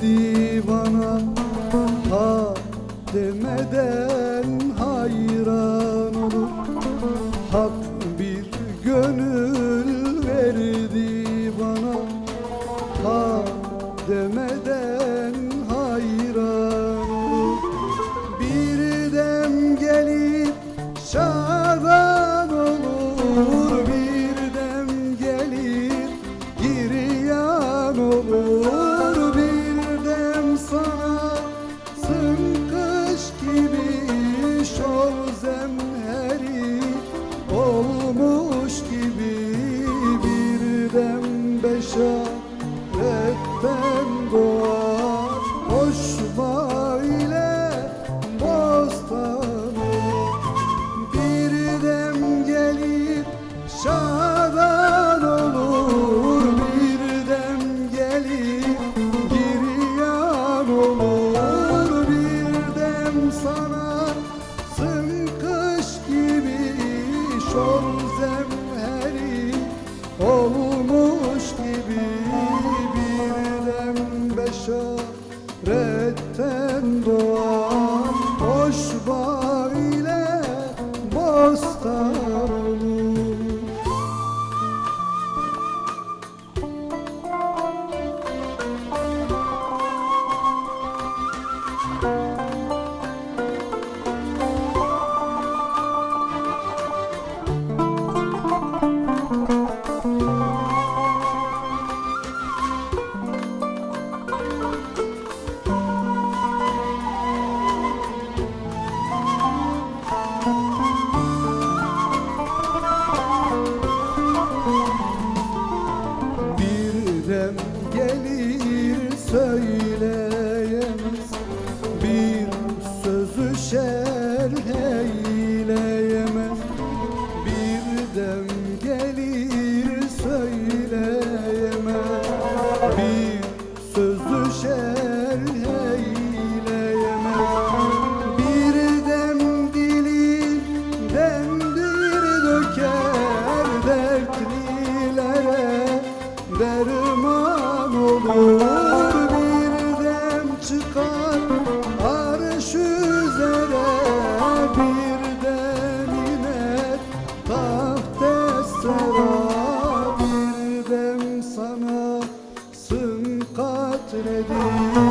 divana Ha demeden hayran olur. Hak bir gönül verdi bana Ha demeden beşaretten doğar. Hoşma ile bostanı. Birden gelip şadan olur. Birden gelip giryan olur. Birden sana sınkış gibi şol beşaretten doğan hoş söyleyemez. Bir sözü şerh eyleyemez. Bir dem gelir söyleyemez. Bir sözü şerh eyleyemez. Bir dem dilinden döker dertlilere. Derman bir dem iner taht sera. Bir dem sana sın katledir